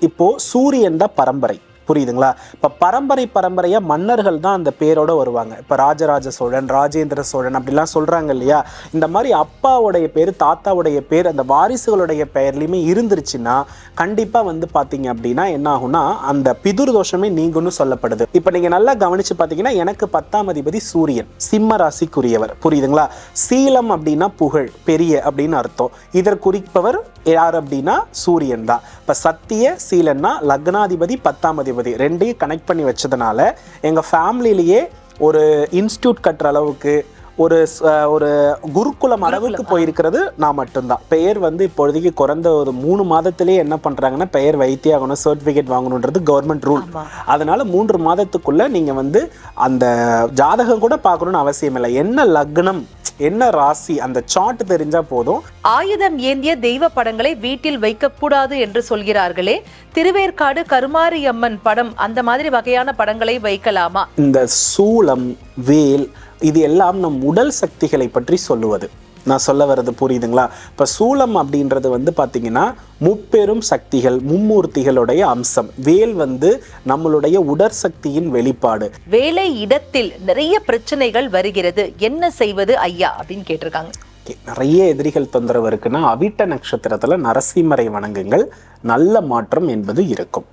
இப்போ சூரியன் தான் பரம்பரை. புரியுதுங்களா? இப்போ பரம்பரை பரம்பரையாக மன்னர்கள் தான் அந்த பேரோட வருவாங்க. இப்போ ராஜராஜ சோழன் ராஜேந்திர சோழன் அப்படிலாம் சொல்கிறாங்க இல்லையா? இந்த மாதிரி அப்பாவுடைய பேர் தாத்தாவுடைய பேர் அந்த வாரிசுகளுடைய பெயர்லையுமே இருந்துருச்சுன்னா கண்டிப்பாக வந்து பார்த்தீங்க அப்படின்னா என்ன ஆகும்னா அந்த பிதுர் தோஷமே நீங்கும்னு சொல்லப்படுது. இப்போ நீங்கள் நல்லா கவனிச்சு பார்த்தீங்கன்னா எனக்கு பத்தாம் அதிபதி சூரியன் சிம்ம ராசிக்குரியவர். புரியுதுங்களா? சீலம் அப்படின்னா புகழ் பெரிய அப்படின்னு அர்த்தம். இதற்கு குறிப்பவர் யார் அப்படின்னா சூரியன் தான். இப்போ சத்திய சீலன்னா லக்னாதிபதி பத்தாம் அதிபதி. ரெண்டையும் கனெக்ட் பண்ணி வச்சதுனால எங்கள் ஃபேமிலிலேயே ஒரு இன்ஸ்டியூட் கட்டுற அளவுக்கு ஒரு ஒரு குருகுலம் அளவுக்கு போயிருக்கிறது நான் மட்டும்தான். பெயர் வந்து இப்பொழுதைக்கு குறைந்த ஒரு மூணு மாதத்திலேயே என்ன பண்றாங்கன்னா பெயர் வைத்தே ஆகணும் சர்டிஃபிகேட் வாங்கணுன்றது கவர்மெண்ட் ரூல். அதனால மூன்று மாதத்துக்குள்ள நீங்க வந்து அந்த ஜாதகம் கூட பார்க்கணும்னு அவசியம் இல்லை என்ன லக்னம் என்ன ராசி? அந்த சார்ட் தெரிஞ்சா போதும். ஆயுதம் ஏந்திய தெய்வ படங்களை வீட்டில் வைக்கக்கூடாது என்று சொல்கிறார்களே. திருவேற்காடு கருமாரி அம்மன் படம் அந்த மாதிரி வகையான படங்களை வைக்கலாமா? இந்த சூலம் வேல் இது எல்லாம் நம் உடல் சக்திகளை பற்றி சொல்லுவது. நான் சொல்ல வர்றது புரியுதுங்களா? இப்போ சூலம் அப்படின்றது வந்து பார்த்தீங்கன்னா முப்பெரும் சக்திகள் மும்மூர்த்திகளுடைய அம்சம். வேல் வந்து நம்மளுடைய உடற்சக்தியின் வெளிப்பாடு. வேலை இடத்தில் நிறைய பிரச்சனைகள் வருகிறது. என்ன செய்வது ஐயா அப்படின்னு கேட்டிருக்காங்க. நிறைய எதிரிகள் தொந்தரவு இருக்குன்னா அவிட்ட நட்சத்திரத்துல நரசிம்மரை வணங்குங்கள். நல்ல மாற்றம் என்பது இருக்கும்.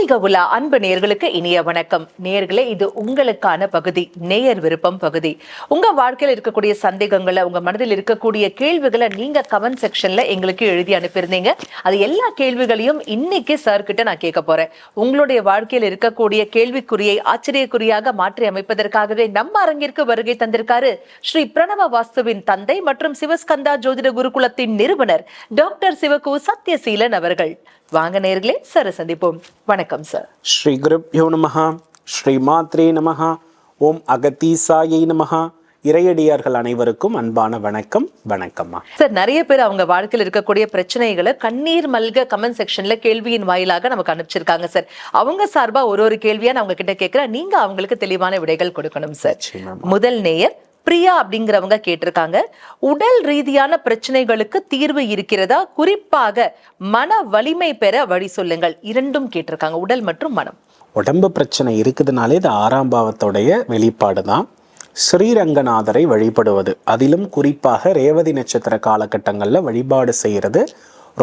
ஆன்மீக உலா அன்பு நேயர்களுக்கு இனிய வணக்கம். நேர்களே இது உங்களுக்கான பகுதி நேயர் விருப்பம் பகுதி. உங்க வாழ்க்கையில இருக்கக்கூடிய சந்தேகங்களை உங்க மனதில் இருக்கக்கூடிய கேள்விகளை நீங்க கமெண்ட் செக்ஷன்ல எங்களுக்கு எழுதி அனுப்பியிருந்தீங்க. அது எல்லா கேள்விகளையும் இன்னைக்கு சார் கிட்ட நான் கேட்க போறேன். உங்களுடைய வாழ்க்கையில் இருக்கக்கூடிய கேள்விக்குறியை ஆச்சரியக்குறியாக மாற்றி அமைப்பதற்காகவே நம்ம அரங்கிற்கு வருகை தந்திருக்காரு ஸ்ரீ பிரணவ வாஸ்துவின் தந்தை மற்றும் சிவஸ்கந்தா ஜோதிட குருகுலத்தின் நிறுவனர் டாக்டர் சிவகு சத்யசீலன் அவர்கள். வாங்க நேர்களே சார் சந்திப்போம். வணக்கம் சார். ஸ்ரீ குருப்யோ நமஹா ஸ்ரீ மாத்ரே நமஹா ஓம் அகத்தீசாயை நமஹா. இறையடியார்கள் அனைவருக்கும் அன்பான வணக்கம் வணக்கம்மா. சார் நிறைய பேர் அவங்க வாழ்க்கையில் இருக்கக்கூடிய பிரச்சனைகளை கண்ணீர் மல்க கமெண்ட் செக்ஷன்ல கேள்வியின் வாயிலாக நமக்கு அனுப்பிச்சிருக்காங்க சார். அவங்க சார்பா ஒரு ஒரு கேள்வியா நான் அவங்க கிட்ட கேட்கிறேன் நீங்க அவங்களுக்கு தெளிவான விடைகள் கொடுக்கணும் சார். முதல் நேயர் பிரியா அப்படிங்கிறவங்க கேட்டிருக்காங்க. உடல் ரீதியான பிரச்சனைகளுக்கு தீர்வு இருக்கிறதா? குறிப்பாக மன வலிமை பெற வழி சொல்லுங்கள். இரண்டும் கேட்டிருக்காங்க. உடல் மற்றும் மனம். உடம்பு பிரச்சனை இருக்குதுனாலே இது ஆறாம் பாவத்துடைய வெளிப்பாடு தான் ஸ்ரீரங்கநாதரை வழிபடுவது. அதிலும் குறிப்பாக ரேவதி நட்சத்திர காலகட்டங்களில் வழிபாடு செய்கிறது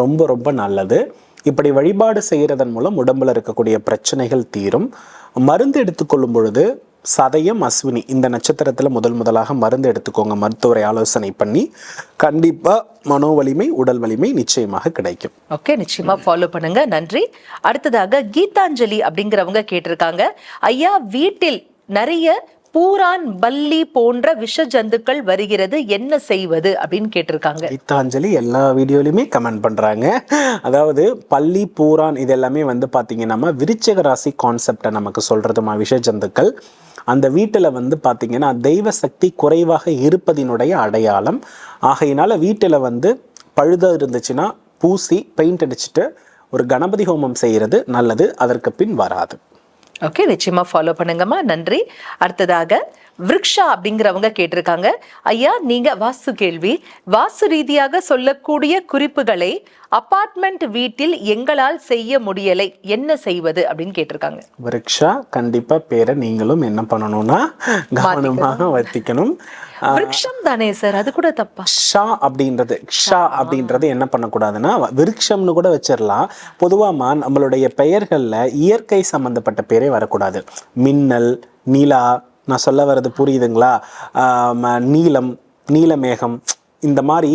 ரொம்ப ரொம்ப நல்லது. இப்படி வழிபாடு செய்கிறதன் மூலம் உடம்புல இருக்கக்கூடிய பிரச்சனைகள் தீரும். மருந்து எடுத்துக்கொள்ளும் பொழுது சதயம் அஸ்வினி இந்த நட்சத்திரத்தில் முதல் முதலாக மருந்து எடுத்துக்கோங்க. மருத்துவரை ஆலோசனை பண்ணி கண்டிப்பாக மனோ வலிமை உடல் வலிமை நிச்சயமாக கிடைக்கும். ஓகே நிச்சயமா ஃபாலோ பண்ணுங்க. நன்றி. அடுத்ததாக கீதாஞ்சலி அப்படிங்கிறவங்க கேட்டிருக்காங்க. ஐயா வீட்டில் நிறைய பூரான் பல்லி போன்ற விஷ ஜந்துக்கள் வருகிறது என்ன செய்வது அப்படின்னு கேட்டிருக்காங்க. கீதாஞ்சலி எல்லா வீடியோலையுமே கமெண்ட் பண்றாங்க. அதாவது பள்ளி பூரான் இது எல்லாமே வந்து பாத்தீங்கன்னா விருச்சக ராசி கான்செப்டை நமக்கு சொல்றதுமா விஷ ஜந்துக்கள் அந்த வீட்டில் வந்து பார்த்தீங்கன்னா தெய்வ சக்தி குறைவாக இருப்பதினுடைய அடையாளம். ஆகையினால வீட்டில் வந்து பழுத இருந்துச்சுன்னா பூசி பெயிண்ட் அடிச்சுட்டு ஒரு கணபதி ஹோமம் செய்கிறது நல்லது அதற்கு பின் வராது. ஓகே நிச்சயமாக ஃபாலோ பண்ணுங்கம்மா. நன்றி. அடுத்ததாக விருக்ஷா அப்படிங்கிறவங்க கேட்டிருக்காங்க. ஐயா நீங்க வாஸ்து கேள்வி. வாஸ்து ரீதியாக சொல்லக்கூடிய குறிப்புகளை அபார்ட்மெண்ட் வீட்டில் எங்களால் செய்ய முடியலை என்ன செய்வது அப்படின்னு கேட்டிருக்காங்க. விருக்ஷா கண்டிப்பா பேரை நீங்களும் என்ன பண்ணணும்னா கவனமாக வர்த்திக்கணும் விருக்ஷம் தானே சார் அது கூட தப்பா? ஷா அப்படின்றது ஷா அப்படின்றது என்ன பண்ணக்கூடாதுன்னா விருட்சம்னு கூட வச்சிடலாம் பொதுவாக நம்மளுடைய பெயர்களில் இயற்கை சம்பந்தப்பட்ட பேரே வரக்கூடாது. மின்னல் நிலா நான் சொல்ல வர்றது புரியுதுங்களா? நீலம் நீலமேகம் இந்த மாதிரி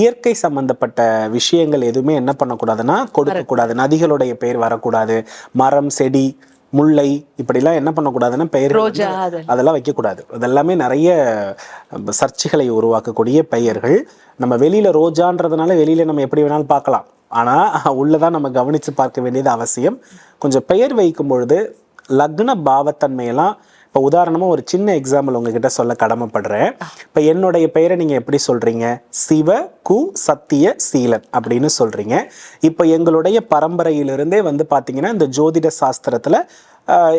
இயற்கை சம்பந்தப்பட்ட விஷயங்கள் எதுவுமே என்ன பண்ணக்கூடாதுன்னா கொடுக்கக்கூடாது. நதிகளுடைய பெயர் வரக்கூடாது. மரம் செடி முல்லை இப்படிலாம் என்ன பண்ணக்கூடாதுன்னா பெயர் அதெல்லாம். வைக்கக்கூடாது. அதெல்லாமே நிறைய சர்ச்சைகளை உருவாக்கக்கூடிய பெயர்கள். நம்ம வெளியில ரோஜான்றதுனால வெளியில நம்ம எப்படி வேணாலும் பார்க்கலாம். ஆனா உள்ளதான் நம்ம கவனிச்சு பார்க்க வேண்டியது அவசியம். கொஞ்சம் பெயர் வைக்கும் பொழுது லக்ன பாவத்தன்மையெல்லாம் இப்போ உதாரணமாக ஒரு சின்ன எக்ஸாம்பிள் உங்ககிட்ட சொல்ல கடமைப்படுறேன். இப்போ என்னுடைய பெயரை நீங்கள் எப்படி சொல்கிறீங்க சிவ கு சத்திய சீலன் அப்படின்னு சொல்கிறீங்க இப்போ எங்களுடைய பரம்பரையிலிருந்தே வந்து பார்த்தீங்கன்னா இந்த ஜோதிட சாஸ்திரத்தில்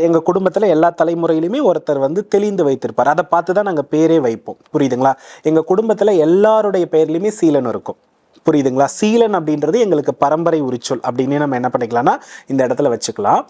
எங்கள் குடும்பத்தில் எல்லா தலைமுறையிலுமே ஒருத்தர் வந்து தெளிந்து வைத்திருப்பார். அதை பார்த்து தான் நாங்கள் பேரே வைப்போம். புரியுதுங்களா? எங்கள் குடும்பத்தில் எல்லாருடைய பெயர்லையுமே சீலன் இருக்கும். புரியுதுங்களா? சீலன் அப்படின்றது எங்களுக்கு பரம்பரை உரிச்சொல் அப்படின்னு நம்ம என்ன பண்ணிக்கலாம்னா இந்த இடத்துல வச்சுக்கலாம்.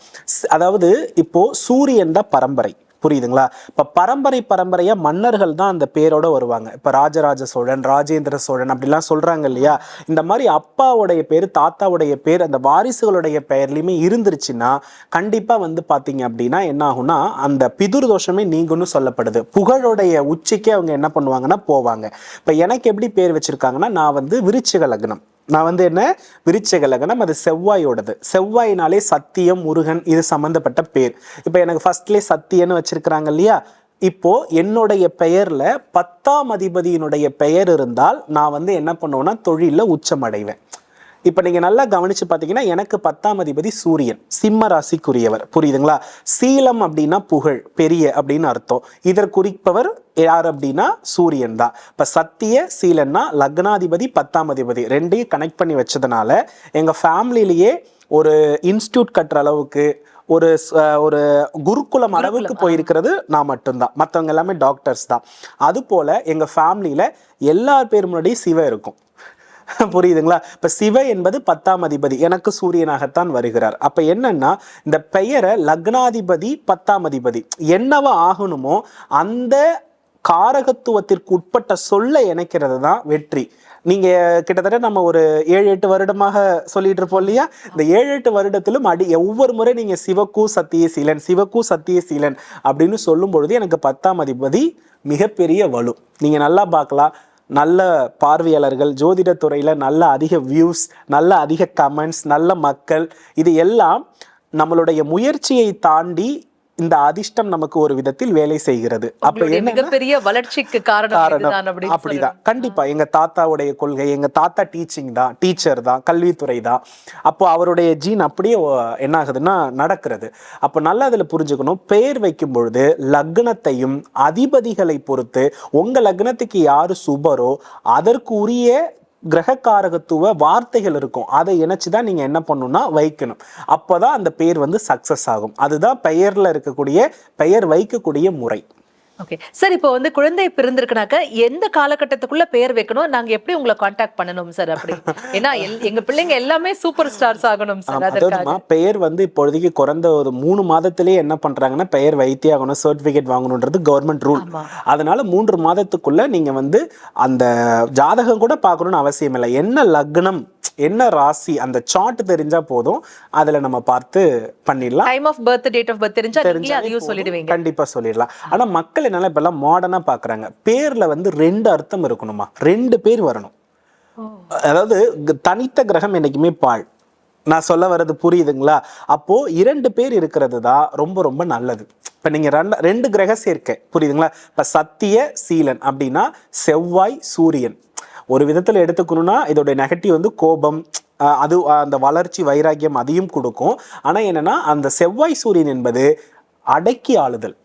அதாவது இப்போ சூரியன் தான் பரம்பரை. புரியுதுங்களா? இப்போ பரம்பரை பரம்பரையாக மன்னர்கள் தான் அந்த பேரோட வருவாங்க. இப்போ ராஜராஜ சோழன் ராஜேந்திர சோழன் அப்படிலாம் சொல்கிறாங்க இல்லையா? இந்த மாதிரி அப்பாவுடைய பேர் தாத்தாவுடைய பேர் அந்த வாரிசுகளுடைய பெயர்லையுமே இருந்துருச்சுன்னா கண்டிப்பாக வந்து பார்த்தீங்க அப்படின்னா என்ன ஆகும்னா அந்த பிதுர் தோஷமே நீங்கும்னு சொல்லப்படுது. புகழுடைய உச்சிக்கே அவங்க என்ன பண்ணுவாங்கன்னா போவாங்க. இப்போ எனக்கு எப்படி பேர் வச்சுருக்காங்கன்னா நான் வந்து விருச்சிக லக்னம். நான் வந்து என்ன? விருச்சக லக்னம் அது செவ்வாயோடது. செவ்வாயினாலே சத்தியம் முருகன் இது சம்மந்தப்பட்ட பேர். இப்போ எனக்கு ஃபர்ஸ்ட்லேயே சத்தியன்னு வச்சிருக்கிறாங்க இல்லையா? இப்போ என்னுடைய பெயர்ல பத்தாம் அதிபதியினுடைய பெயர் இருந்தால் நான் வந்து என்ன பண்ணுவேன்னா தொழிலில் உச்சம் அடைவேன் இப்போ நீங்க நல்லா கவனிச்சு பார்த்தீங்கன்னா எனக்கு பத்தாம் அதிபதி சூரியன் சிம்ம ராசிக்குரியவர். புரியுதுங்களா? சீலம் அப்படின்னா புகழ் பெரிய அப்படின்னு அர்த்தம். இதற்குறிப்பவர் யார் அப்படின்னா சூரியன் தான். இப்போ சத்திய சீலன்னா லக்னாதிபதி பத்தாம் அதிபதி. ரெண்டையும் கனெக்ட் பண்ணி வச்சதுனால எங்க ஃபேமிலிலேயே ஒரு இன்ஸ்டியூட் கட்டுற அளவுக்கு ஒரு ஒரு குருகுலம் அளவுக்கு போயிருக்கிறது நான் மட்டும்தான். மற்றவங்க எல்லாமே டாக்டர்ஸ் தான். அது போல எங்க ஃபேமிலியில எல்லார் பேர் முன்னாடியும் சிவ இருக்கும். புரியுதுங்களா? இப்போ சிவ என்பது பத்தாம் அதிபதி. எனக்கு சூரியனாகத்தான் வருகிறார். அப்போ என்னன்னா இந்த பெயரை லக்னாதிபதி பத்தாம் அதிபதி. என்னவா ஆகணுமோ அந்த காரகத்துவத்திற்கு உட்பட்ட சொல்ல இணைக்கிறது தான் வெற்றி. நீங்க கிட்டத்தட்ட நம்ம ஒரு ஏழு எட்டு வருடமாக சொல்லிட்டு இருப்போம் இல்லையா? இந்த ஏழு எட்டு வருடத்திலும் அடி ஒவ்வொரு முறை நீங்க சிவக்கு சத்திய சீலன் சிவக்கு சத்திய சீலன் அப்படின்னு சொல்லும் பொழுது எனக்கு பத்தாம் அதிபதி மிகப்பெரிய வலு. நீங்க நல்லா பார்க்கலாம். நல்ல பார்வையாளர்கள் ஜோதிடத்துறையில் நல்ல அதிக வியூஸ் நல்ல அதிக கமெண்ட்ஸ் நல்ல மக்கள் இது எல்லாம் நம்மளுடைய முயற்சியை தாண்டி இந்த அதிர்ஷ்டம் நமக்கு ஒரு விதத்தில் வேலை செய்கிறது. அப்ப மிகப்பெரிய வளர்ச்சிக்கு காரணம் அப்படிதான். கண்டிப்பா. எங்க தாத்தாவுடைய கொள்கை எங்க தாத்தா டீச்சிங் தான் டீச்சர் தான் கல்வித்துறை தான். அப்போ அவருடைய ஜீன் அப்படியே என்ன ஆகுதுன்னா நடக்கிறது. அப்போ நல்லா அதுல புரிஞ்சுக்கணும். பெயர் வைக்கும் பொழுது லக்னத்தையும் அதிபதிகளை பொறுத்து உங்க லக்னத்துக்கு யாரு சுபரோ அதற்கு உரிய கிரகக்காரகத்துவ வார்த்தைகள் இருக்கும். அதை இணைச்சி தான் நீங்கள் என்ன பண்ணணும்னா வைக்கணும். அப்போ தான் அந்த பெயர் வந்து சக்ஸஸ் ஆகும். அதுதான் பெயரில் இருக்கக்கூடிய பெயர் வைக்கக்கூடிய முறை. ஓகே சார் இப்போ வந்து குழந்தை பிறந்திருக்குனாக்க எந்த காலகட்டத்துக்குள்ள பெயர் வைக்கணும்? நாங்க எப்படி உங்களை காண்டாக்ட் பண்ணணும் சார் அப்படி? ஏன்னா எங்க பிள்ளைங்க எல்லாமே சூப்பர் ஸ்டார்ஸ் ஆகணும் சார் அதற்காக. பெயர் வந்து இப்பொழுதைக்கு குறைந்த ஒரு மூணு மாதத்திலேயே என்ன பண்றாங்கன்னா பெயர் வைத்தே ஆகணும் சர்டிபிகேட் வாங்கணுன்றது கவர்மெண்ட் ரூல். அதனால மூன்று மாதத்துக்குள்ள நீங்க வந்து அந்த ஜாதகம் கூட பார்க்கணும்னு அவசியம் இல்லை. என்ன லக்னம் என்ன ராசி அந்த சார்ட் தெரிஞ்சா போதும். அதுல நம்ம பார்த்து பண்ணிடலாம். Time of birth date of birth தெரிஞ்சா போதும். சொல்லிடுவீங்க. கண்டிப்பா சொல்லிடலாம். ஆனா மக்கள் என்னன்னா இப்ப எல்லாம் மாடர்னா பாக்குறாங்க. பேர்ல வந்து ரெண்டு அர்த்தம் இருக்கணுமா? ரெண்டு பேர் வரணும். அதாவது தனித்த கிரகம் என்னைக்குமே பாழ். நான் சொல்ல வர்றது புரியுதுங்களா? அப்போ இரண்டு பேர் இருக்கிறது தான் ரொம்ப ரொம்ப நல்லது. இப்ப நீங்க ரெண்டு ரெண்டு கிரக சேர்க்கை புரியுதுங்களா? இப்ப சத்திய சீலன் அப்படின்னா செவ்வாய் சூரியன். ஒரு விதத்துல எடுத்துக்கணும்னா இதோட நெகட்டிவ் வந்து கோபம் அது அந்த வளர்ச்சி வைராக்கியம் அதையும் கொடுக்கும். ஆனா என்னன்னா அந்த செவ்வாய் சூரியன் என்பது அடக்கி ஆளுதல்.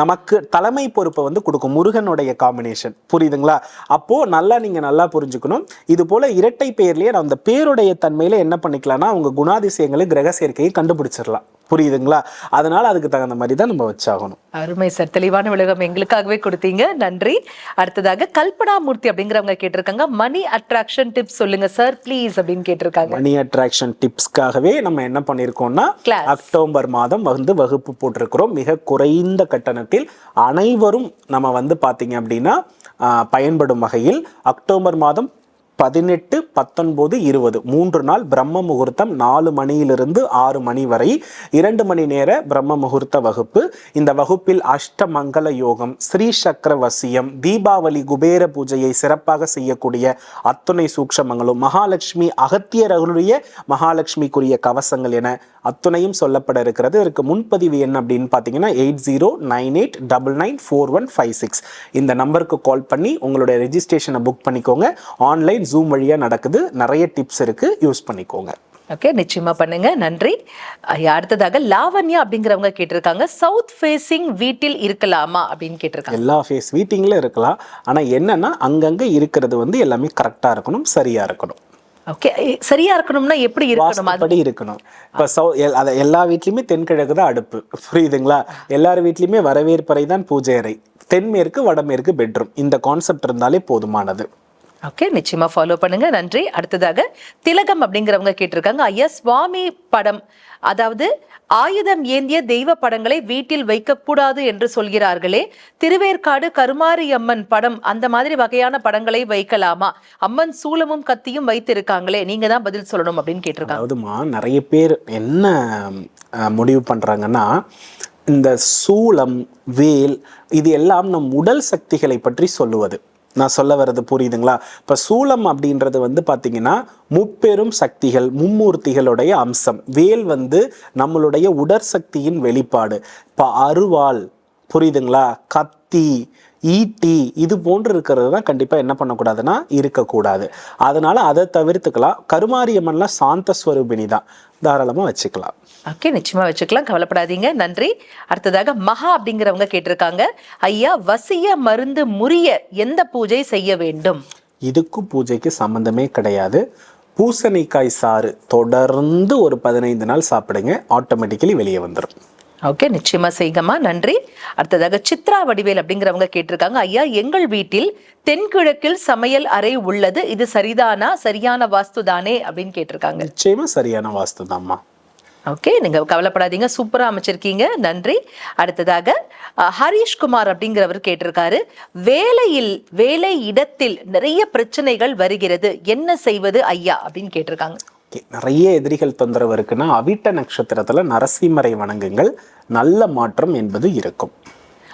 நமக்கு தலைமை பொறுப்பை வந்து கொடுக்கும் முருகனுடைய காம்பினேஷன் புரியுதுங்களா? அப்போ நல்லா நீங்க நல்லா புரிஞ்சுக்கணும். இது போல இரட்டை பெயர்லயே நான் அந்த பேருடைய தன்மையில என்ன பண்ணிக்கலாம்னா அவங்க குணாதிசயங்களை கிரக சேர்க்கையை கண்டுபிடிச்சிடலாம். புரியுதுங்களா? அதனால அதுக்கு தகுந்த மாதிரி தான் நம்ம வச்சாகணும். அருமை சார். தெளிவான விளக்கம் எங்களுக்காகவே கொடுத்தீங்க. நன்றி. அடுத்ததாக கல்பனா மூர்த்தி அப்படிங்கிறவங்க கேட்டிருக்காங்க. மணி அட்ராக்ஷன் டிப்ஸ் சொல்லுங்க சார். ப்ளீஸ் அப்படின்னு கேட்டிருக்காங்க. மணி அட்ராக்ஷன் டிப்ஸ்க்காகவே நம்ம என்ன பண்ணியிருக்கோம்னா. அக்டோபர் மாதம் வந்து வகுப்பு போட்டிருக்கிறோம். மிக குறைந்த கட்டணத்தில் அனைவரும் நம்ம வந்து பார்த்தீங்க அப்படின்னா பயன்படும் வகையில் அக்டோபர் மாதம் பதினெட்டு பத்தொன்பது இருபது. மூன்று நாள் பிரம்ம முகூர்த்தம் நாலு மணியிலிருந்து ஆறு மணி வரை. இரண்டு மணி நேர பிரம்ம முகூர்த்த வகுப்பு. இந்த வகுப்பில் அஷ்டமங்கல யோகம் ஸ்ரீ சக்கர வசியம் தீபாவளி குபேர பூஜையை சிறப்பாக செய்யக்கூடிய அத்துணை சூக்ஷமங்களும் மகாலட்சுமி அகத்தியர்களுடைய மகாலட்சுமிக்குரிய கவசங்கள் என அத்துணையும் சொல்லப்பட இருக்கிறது. இதற்கு முன்பதிவு என்ன அப்படின்னு பார்த்தீங்கன்னா eight zero nine eight double nine four one five six. இந்த நம்பருக்கு கால் பண்ணி உங்களுடைய ரெஜிஸ்ட்ரேஷனை புக் பண்ணிக்கோங்க. ஆன்லைன் ஜூம் வழியாக நடக்குது. நிறைய டிப்ஸ் இருக்கு. யூஸ் பண்ணிக்கோங்க. ஓகே நிச்சயமா பண்ணுங்க. நன்றி. அடுத்ததாக லாவண்யா அப்படிங்கிறவங்க கேட்டிருக்காங்க. சவுத் ஃபேசிங் வீட்டில் இருக்கலாமா அப்படின்னு கேட்டிருக்காங்க. எல்லா ஃபேஸ் வீட்டிங்கில் இருக்கலாம். ஆனால் என்னன்னா அங்கங்கே இருக்கிறது வந்து எல்லாமே கரெக்டாக இருக்கணும் சரியாக இருக்கணும். ஓகே சரியா இருக்கணும்னா எப்படி இருக்கணும்? அது வாஸ்துப்படி இருக்கணும். இப்போ சௌ அத எல்லா வீட்லையுமே தென்கிழக்கு தான் அடுப்பு. புரியுதுங்களா? எல்லார் வீட்லையுமே வரவேற்பறை தான் பூஜை அறை. தென்மேற்கு வடமேற்கு பெட்ரூம். இந்த கான்செப்ட் இருந்தாலே போதுமானது. ஓகே நிச்சயமாக ஃபாலோ பண்ணுங்க. நன்றி. அடுத்ததாக திலகம் அப்படிங்கிறவங்க கேட்டிருக்காங்க. ஐயா சுவாமி படம் அதாவது ஆயுதம் ஏந்திய தெய்வ படங்களை வீட்டில் வைக்கக்கூடாது என்று சொல்கிறார்களே. திருவேற்காடு கருமாரி அம்மன் படம் அந்த மாதிரி வகையான படங்களை வைக்கலாமா? அம்மன் சூலமும் கத்தியும் வைத்திருக்காங்களே. நீங்க தான் பதில் சொல்லணும் அப்படின்னு கேட்டிருக்காங்க. அதுமா நிறைய பேர் என்ன முடிவு பண்றாங்கன்னா இந்த சூளம் வேல் இது எல்லாம் நம் உடல் சக்திகளை பற்றி சொல்லுவது. நான் சொல்ல வர்றது புரியுதுங்களா? இப்போ சூலம் அப்படின்றது வந்து பார்த்தீங்கன்னா முப்பெரும் சக்திகள் மும்மூர்த்திகளுடைய அம்சம். வேல் வந்து நம்மளுடைய உடற்சக்தியின் வெளிப்பாடு. இப்போ அருவாள் புரியுதுங்களா? கத்தி ஈட்டி இது போன்று இருக்கிறது தான் கண்டிப்பாக என்ன பண்ணக்கூடாதுன்னா இருக்கக்கூடாது. அதனால அதை தவிர்த்துக்கலாம். கருமாரியம்மன்லாம் சாந்த ஸ்வரூபிணி தான். தாராளமாக வச்சுக்கலாம். ஓகே நிச்சயமா வச்சுக்கலாம். கவலைப்படாதீங்க. நன்றி. அடுத்ததாக மகா அப்படிங்கிறவங்க கேட்டிருக்காங்க. ஐயா வசிய மருந்து முறிய எந்த பூஜை செய்ய வேண்டும்? இதுக்கும் பூஜைக்கு சம்மந்தமே கிடையாது. பூசணிக்காய் சாறு தொடர்ந்து ஒரு பதினைந்து நாள் சாப்பிடுங்க. ஆட்டோமேட்டிக்கலி வெளியே வந்துடும் ஓகே நிச்சயமா செய்கம்மா. நன்றி. அடுத்ததாக சித்ரா வடிவேல் அப்படிங்கிறவங்க கேட்டிருக்காங்க. ஐயா எங்கள் வீட்டில் தென்கிழக்கில் சமையல் அறை உள்ளது. இது சரிதானா? சரியான வாஸ்து தானே அப்படின்னு கேட்டிருக்காங்க. நிச்சயமா சரியான வாஸ்து தான்மா ஓகே நீங்க கவலைப்படாதீங்க. சூப்பரா அமைச்சிருக்கீங்க. நன்றி. அடுத்ததாக அஹ், ஹரிஷ் குமார் அப்படிங்கிறவர் கேட்டிருக்காரு. வேலையில் வேலை இடத்தில் நிறைய பிரச்சனைகள் வருகிறது. என்ன செய்வது ஐயா? அப்படின்னு கேட்டிருக்காங்க. Okay, நிறைய எதிரிகள் தொந்தரவு இருக்குன்னா அவிட்ட நட்சத்திரத்துல நரசிம்மரை வணங்குங்கள். நல்ல மாற்றம் என்பது இருக்கும்.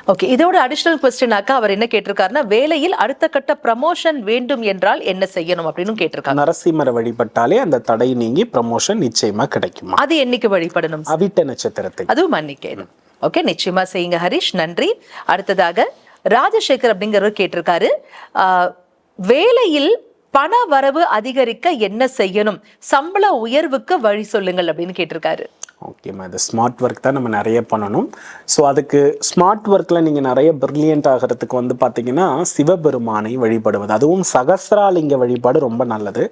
ஓகே. இதோட அடிஷனல் கொஸ்டினாக்கா அவர் என்ன கேட்டிருக்காருன்னா வேலையில் அடுத்த கட்ட ப்ரமோஷன் வேண்டும் என்றால் என்ன செய்யணும் அப்படின்னு கேட்டிருக்காங்க நரசிம்மரை வழிபட்டாலே அந்த தடை நீங்கி ப்ரமோஷன் நிச்சயமா கிடைக்குமா? அது என்னைக்கு வழிபடணும்? அவிட்ட நட்சத்திரத்தை. அதுவும் மன்னிக்கை ஓகே. நிச்சயமா செய்யுங்க ஹரிஷ். நன்றி. அடுத்ததாக ராஜசேகர் அப்படிங்கிறவர் கேட்டிருக்காரு. வேலையில் பண வரவு அதிகரிக்க என்ன செய்யணும்? சம்பள உயர்வுக்கு வழி சொல்லுங்கள் அப்படின்னு கேட்டிருக்காரு. ஓகேம்மா இது ஸ்மார்ட் ஒர்க் தான் நம்ம நிறைய பண்ணணும். ஸோ அதுக்கு ஸ்மார்ட் ஒர்க்கில் நீங்கள் நிறைய பிரில்லியன்ட் ஆகிறதுக்கு வந்து பார்த்தீங்கன்னா சிவபெருமானை வழிபடுவது. அதுவும் சகஸ்ராலிங்க வழிபாடு ரொம்ப நல்லது.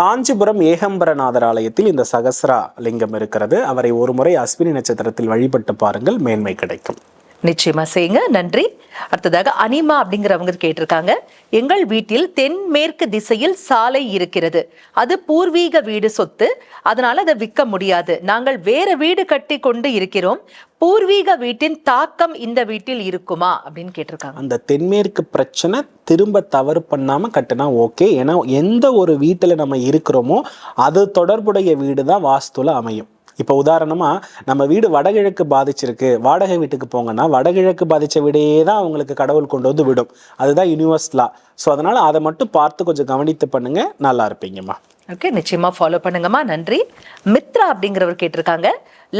காஞ்சிபுரம் ஏகம்பரநாதர் ஆலயத்தில் இந்த சகசரா லிங்கம் இருக்கிறது. அவரை ஒரு முறை அஸ்வினி நட்சத்திரத்தில் வழிபட்டு பாருங்கள் மேன்மை கிடைக்கும். நிச்சயமா செய்யுங்க. நன்றி. அடுத்ததாக அனிமா அப்படிங்கிறவங்க கேட்டிருக்காங்க. எங்கள் வீட்டில் தென்மேற்கு திசையில் சாலை இருக்கிறது. அது பூர்வீக வீடு சொத்து. அதனால அதை விற்க முடியாது. நாங்கள் வேற வீடு கட்டி கொண்டு இருக்கிறோம். பூர்வீக வீட்டின் தாக்கம் இந்த வீட்டில் இருக்குமா? அப்படின்னு கேட்டிருக்காங்க. அந்த தென்மேற்கு பிரச்சனை திரும்ப தவறு பண்ணாமல் கட்டினா ஓகே. ஏன்னா எந்த ஒரு வீட்டில் நம்ம இருக்கிறோமோ அது தொடர்புடைய வீடு தான் வாஸ்துல அமையும். இப்போ உதாரணமாக நம்ம வீடு வடகிழக்கு பாதிச்சிருக்கு. வாடகை வீட்டுக்கு போங்கன்னா வடகிழக்கு பாதித்த வீடையே தான் அவங்களுக்கு கடவுள் கொண்டு வந்து விடும். அதுதான் யூனிவர்ஸ்லா ஸோ அதனால அதை மட்டும் பார்த்து கொஞ்சம் கவனித்து பண்ணுங்க. நல்லா இருப்பீங்கம்மா. ஓகே நிச்சயமா ஃபாலோ பண்ணுங்கம்மா. நன்றி. மித்ரா அப்படிங்கிறவர் கேட்டிருக்காங்க.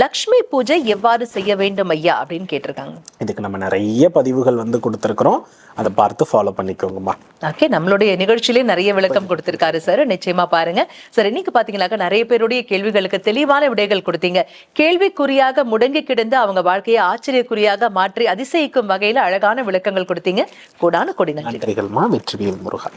லக்ஷ்மி பூஜை எவ்வாறு செய்ய வேண்டும் ஐயா அப்படின்னு கேட்டிருக்காங்க. இதுக்கு நம்ம நிறைய பதிவுகள் வந்து கொடுத்துருக்குறோம். அதை பார்த்து ஃபாலோ பண்ணிக்கோங்கம்மா. ஓகே நம்மளுடைய நிகழ்ச்சியிலே நிறைய விளக்கம் கொடுத்திருக்காரு சார் நிச்சயமா பாருங்க. சார் இன்னைக்கு பாத்தீங்கன்னாக்கா நிறைய பேருடைய கேள்விகளுக்கு தெளிவான விடைகள் கொடுத்தீங்க. கேள்விக்குறியாக முடங்கி கிடந்து அவங்க வாழ்க்கையை ஆச்சரியக்குறியாக மாற்றி அதிசயிக்கும் வகையில அழகான விளக்கங்கள் கொடுத்தீங்க. கூடான கொடி நன்றி நன்றிகள்மா வெற்றிவேல் முருகன்